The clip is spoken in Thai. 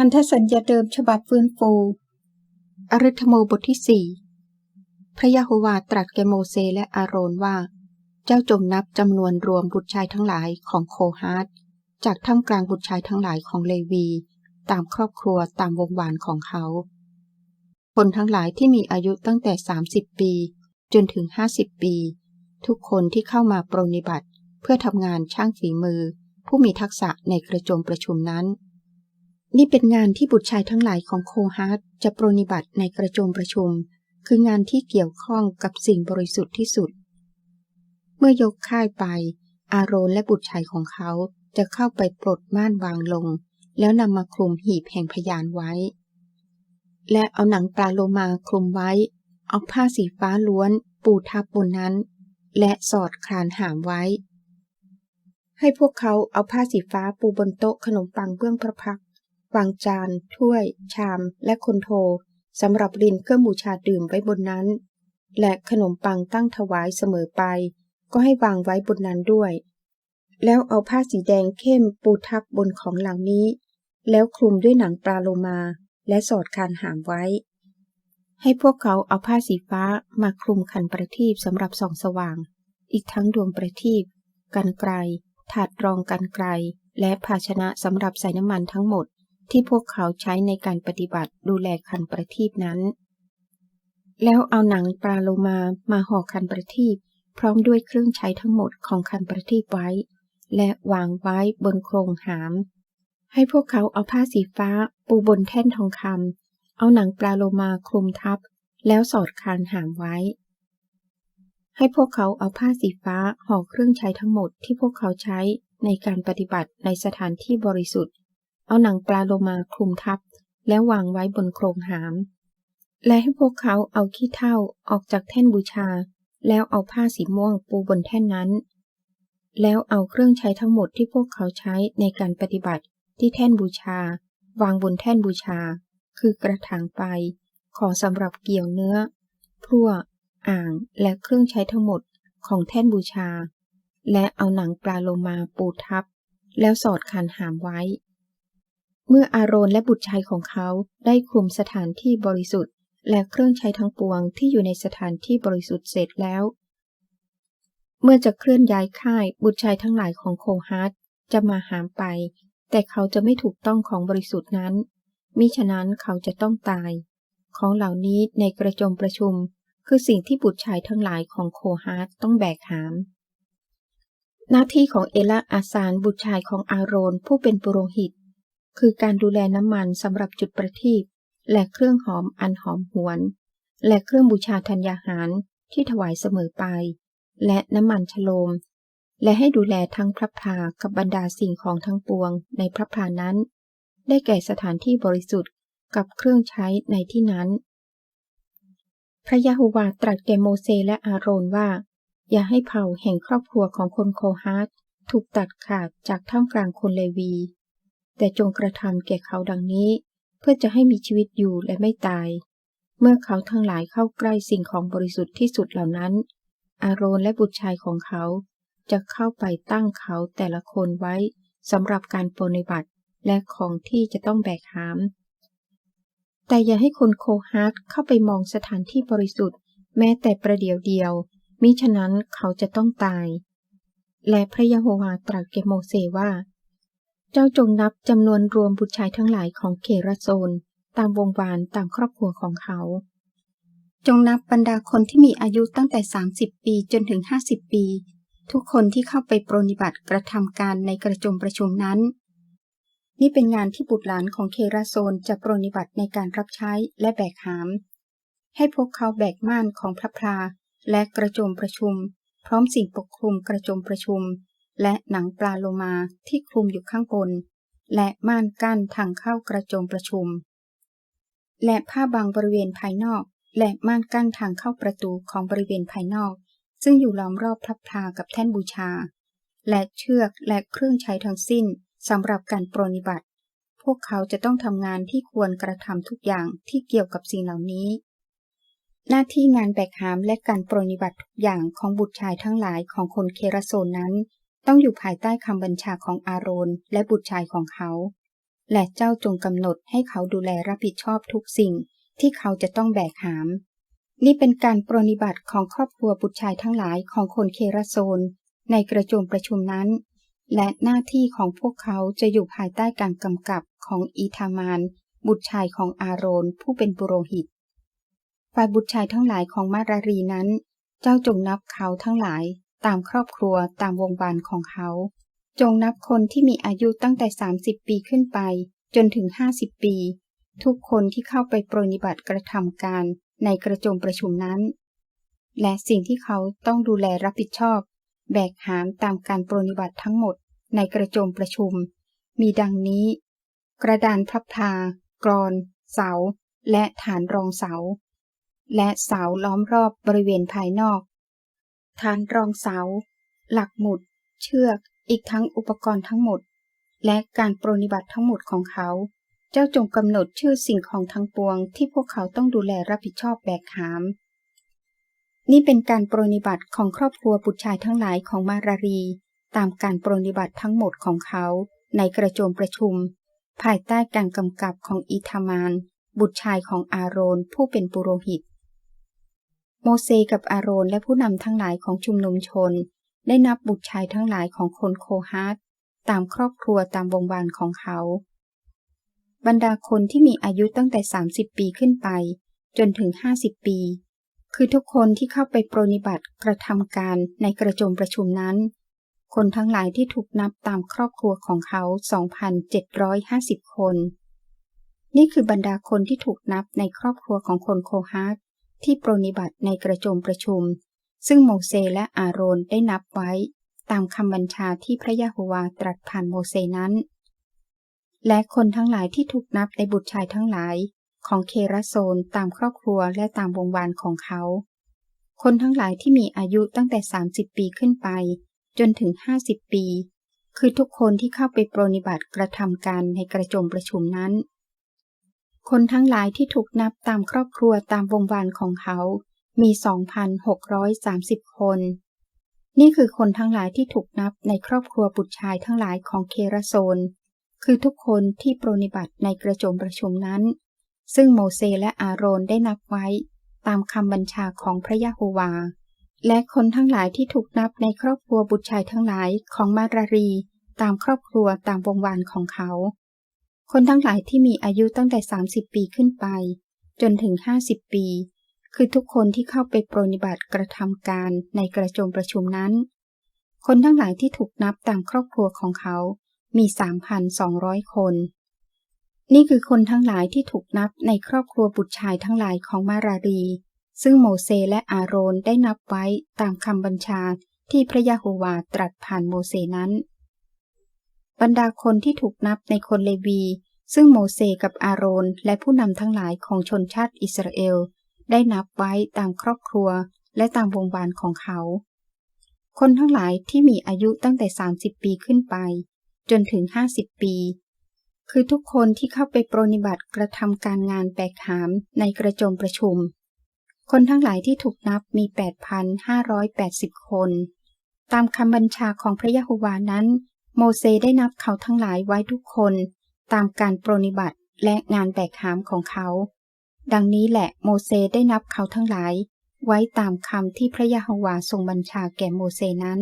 พันธสัญญาเดิมฉบับฟื้นฟู อริธโมบทที่สี่พระยะโฮวาตรัสแกโมเสและอาโรนว่า เจ้าจงนับจำนวนรวมบุตรชายทั้งหลายของโคฮาร์ตจากท่ามกลางบุตรชายทั้งหลายของเลวี ตามครอบครัวตามวงวานของเขา คนทั้งหลายที่มีอายุตั้งแต่ 30 ปี จนถึง 50 ปี ทุกคนที่เข้ามาปรนนิบัติ เพื่อทำงานช่างฝีมือ ผู้มีทักษะในกระโจมประชุมนั้น นี่เป็นงานที่บุตรชายทั้งหลายของโคฮาร์ตจะปรนิบัติในกระโจมประชุม คืองานที่เกี่ยวข้องกับสิ่งบริสุทธิ์ที่สุด เมื่อยกค่ายไป อาโรนและบุตรชายของเขาจะเข้าไปปลดม่านวางลง แล้วนำมาคลุมหีบแห่งพยานไว้ และเอาหนังปลาโลมาคลุมไว้ เอาผ้าสีฟ้าล้วนปูทับบนนั้น และสอดคลานหามไว้ ให้พวกเขาเอาผ้าสีฟ้าปูบนโต๊ะขนมปังเบื้องพระพักตร์ วางจาน ถ้วย ชาม และคนโทสำหรับรินเครื่องบูชาดื่มไว้บนนั้น และขนมปังตั้งถวายเสมอไป ก็ให้วางไว้บนนั้นด้วย แล้วเอาผ้าสีแดงเข้มปูทับบนของเหล่านี้ แล้วคลุมด้วยหนังปลาโลมา และสอดคานหามไว้ ให้พวกเขาเอาผ้าสีฟ้ามาคลุมขันประทีปสำหรับส่องสว่าง อีกทั้งดวงประทีปกันไกลถาดรองกันไกล และภาชนะสำหรับใส่น้ำมันทั้งหมด ที่พวกเขาใช้ในการปฏิบัติดูแลคันประทีปนั้น แล้วเอาหนังปลาโลมามาห่อคันประทีปพร้อมด้วยเครื่องใช้ทั้งหมดของคันประทีปไว้ และวางไว้บนโครงหาม ให้พวกเขาเอาผ้าสีฟ้าปูบนแท่นทองคำเอาหนังปลาโลมาคลุมทับ แล้วสอดคานหามไว้ ให้พวกเขาเอาผ้าสีฟ้าห่อเครื่องใช้ทั้งหมดที่พวกเขาใช้ในการปฏิบัติในสถานที่บริสุทธิ์ เอาหนังปลาโลมาคลุมทับ แล้ววางไว้บนโครงหาม และให้พวกเขาเอาขี้เถ้าออกจากแท่นบูชา แล้วเอาผ้าสีม่วงปูบนแท่นนั้น แล้วเอาเครื่องใช้ทั้งหมดที่พวกเขาใช้ในการปฏิบัติที่แท่นบูชา วางบนแท่นบูชา คือกระถางไป ของสำหรับเกี่ยวเนื้อพลั่วอ่างและเครื่องใช้ทั้งหมดของแท่นบูชา และเอาหนังปลาโลมาปูทับ แล้วสอดคานหามไว้ เมื่ออาโรนและบุตรชายของเขาได้คุมสถานที่บริสุทธิ์ และเครื่องใช้ทั้งปวงที่อยู่ในสถานที่บริสุทธิ์เสร็จแล้ว เมื่อจะเคลื่อนย้ายค่ายบุตรชายทั้งหลายของโคฮาร์ตจะมาหามไป แต่เขาจะไม่ถูกต้องของบริสุทธิ์นั้นมิฉะนั้นเขาจะต้องตาย ของเหล่านี้ในกระโจมประชุม คือสิ่งที่บุตรชายทั้งหลายของโคฮาร์ตต้องแบกหาม หน้าที่ของเอลาอาซานบุตรชายของอาโรนผู้เป็นปุโรหิต คือการดูแลน้ำมันสำหรับจุดประทีปและเครื่องหอมอันหอมหวน และเครื่องบูชาธัญญาหารที่ถวายเสมอไป และน้ำมันฉโลม และให้ดูแลทั้งพระพากับบรรดาสิ่งของทั้งปวงในพระพานั้น ได้แก่สถานที่บริสุทธิ์กับเครื่องใช้ในที่นั้น พระยะโฮวาตรัสแก่โมเสและอาโรนว่า อย่าให้เผ่าแห่งครอบครัวของคนโคฮาร์ถูกตัดขาดจากท่ามกลางคนเลวี แต่จงกระทำแก่เขาดังนี้ เพื่อจะให้มีชีวิตอยู่และไม่ตาย เมื่อเขาทั้งหลายเข้าใกล้สิ่งของบริสุทธิ์ที่สุดเหล่านั้น อาโรนและบุตรชายของเขาจะเข้าไปตั้งเขาแต่ละคนไว้สำหรับการปฏิบัติและของที่จะต้องแบกหาม แต่อย่าให้คนโคฮาร์ตเข้าไปมองสถานที่บริสุทธิ์ แม้แต่ประเดียวเดียว มิฉะนั้นเขาจะต้องตาย และพระยะโฮวาตรัสแก่โมเสว่า เจ้าจงนับจำนวนรวมบุตรชายทั้งหลายของเคราโซน ตามวงวานตามครอบครัวของเขา จงนับบรรดาคนที่มีอายุตั้งแต่ 30 ปีจนถึง 50 ปี ทุกคนที่เข้าไปปรนิบัติกระทำการในกระจมประชุมนั้น นี่เป็นงานที่บุตรหลานของเคราโซนจะปรนิบัติในการรับใช้และแบกหาม ให้พวกเขาแบกม่านของพระพลาและกระโจมประชุม พร้อมสิ่งปกคลุมกระโจมประชุม และหนังปลาโลมาที่คลุมอยู่ข้างบน และม่านกั้นทางเข้ากระโจมประชุม และผ้าบางบริเวณภายนอก และม่านกั้นทางเข้าประตูของบริเวณภายนอก ซึ่งอยู่ล้อมรอบพระพลากับแท่นบูชา และเชือกและเครื่องใช้ทั้งสิ้นสำหรับการปรนิบัติ พวกเขาจะต้องทำงานที่ควรกระทำทุกอย่างที่เกี่ยวกับสิ่งเหล่านี้ หน้าที่งานแบกหามและการปรนนิบัติทุกอย่างของบุตรชายทั้งหลายของคนเคราโซนนั้น ต้องอยู่ภายใต้คำบัญชาของอาโรนและบุตรชายของเขา และเจ้าจงกำหนดให้เขาดูแลรับผิดชอบทุกสิ่งที่เขาจะต้องแบกหาม นี่เป็นการปรนิบัติของครอบครัวบุตรชายทั้งหลายของคนเคราโซน ในกระโจมประชุมนั้น และหน้าที่ของพวกเขาจะอยู่ภายใต้การกำกับของอีธามาน บุตรชายของอาโรนผู้เป็นปุโรหิตฝ่ายบุตรชายทั้งหลายของมารารีนั้น เจ้าจงนับเขาทั้งหลาย ตามครอบครัวตามวงวานของเขา จงนับคนที่มีอายุตั้งแต่ 30 ปีขึ้นไป จนถึง 50 ปี ทุกคนที่เข้าไปปรนิบัติกระทำการในกระโจมประชุมนั้น และสิ่งที่เขาต้องดูแลรับผิดชอบ แบกหามตามการปรนิบัติทั้งหมดในกระโจมประชุม มีดังนี้ กระดานพับพากรอน เสา และฐานรองเสา และเสาล้อมรอบบริเวณภายนอก ฐานรองเสา หลักหมุด เชือก อีกทั้งอุปกรณ์ทั้งหมด และการปรนิบัติทั้งหมดของเขา เจ้าจงกำหนดชื่อสิ่งของทั้งปวง ที่พวกเขาต้องดูแลรับผิดชอบแบกหาม นี่เป็นการปรนิบัติของครอบครัวบุตรชายทั้งหลายของมารารี ตามการปรนิบัติทั้งหมดของเขา ในกระโจมประชุม ภายใต้การกำกับของอีธามาน บุตรชายของอาโรนผู้เป็นปุโรหิต โมเสกับอาโรนและผู้นำทั้งหลายของชุมนุมชน ได้นับบุตรชายทั้งหลายของคนโคฮัตตามครอบครัวตามวงวานของเขา บรรดาคนที่มีอายุตั้งแต่ 30 ปีขึ้นไป จนถึง 50 ปี คือทุกคนที่เข้าไปปรนิบัติกระทำการในกระโจมประชุมนั้น คนทั้งหลายที่ถูกนับตามครอบครัวของเขา 2,750 คน นี่คือบรรดาคนที่ถูกนับในครอบครัวของคนโคฮัต ที่ปรนิบัติในกระโจมประชุม ซึ่งโมเสและอาโรนได้นับไว้ ตามคำบัญชาที่พระยะโฮวาตรัสผ่านโมเสนั้น และคนทั้งหลายที่ถูกนับในบุตรชายทั้งหลาย ของเคราโซนตามครอบครัวและตามวงวานของเขา คนทั้งหลายที่มีอายุตั้งแต่ 30 ปีขึ้นไป จนถึง 50 ปี คือทุกคนที่เข้าไปปรนิบัติกระทำการในกระโจมประชุมนั้น คนทั้งหลายที่ถูกนับตามครอบครัวตามวงวานของเขา มี 2,630 คน นี่คือคนทั้งหลายที่ถูกนับในครอบครัวบุตรชายทั้งหลายของเคราโซน คือทุกคนที่ปรนิบัติในกระโจมประชุมนั้น ซึ่งโมเสและอาโรนได้นับไว้ตามคำบัญชาของพระยะโฮวา และคนทั้งหลายที่ถูกนับในครอบครัวบุตรชายทั้งหลายของมารารี ตามครอบครัวตามวงวานของเขา คนทั้งหลายที่มีอายุตั้งแต่ 30 ปีขึ้นไป จนถึง 50 ปี คือทุกคนที่เข้าไปปรนิบัติกระทำการในกระโจมประชุมนั้น คนทั้งหลายที่ถูกนับตามครอบครัวของเขา มี 3,200 คน นี่คือคนทั้งหลายที่ถูกนับในครอบครัวบุตรชายทั้งหลายของมารารี ซึ่งโมเสและอาโรนได้นับไว้ตามคำบัญชาที่พระยะโฮวาตรัสผ่านโมเสนั้น บรรดาคนที่ถูกนับในคนเลวี ซึ่งโมเสกับอาโรนและผู้นำทั้งหลายของชนชาติอิสราเอล ได้นับไว้ตามครอบครัวและตามวงวานของเขา คนทั้งหลายที่มีอายุตั้งแต่ 30 ปีขึ้นไป จนถึง 50 ปี คือทุกคนที่เข้าไปปรนิบัติกระทำการงานแบกหามในกระโจมประชุม คนทั้งหลายที่ถูกนับมี 8,580 คน ตามคำบัญชาของพระยะโฮวานั้น โมเสได้นับเขาทั้งหลายไว้ทุกคนตามการปรนิบัติและงานแบกหามของเขา ดังนี้แหละโมเสได้นับเขาทั้งหลาย ไว้ตามคำที่พระยะโฮวาทรงบัญชาแก่โมเสนั้น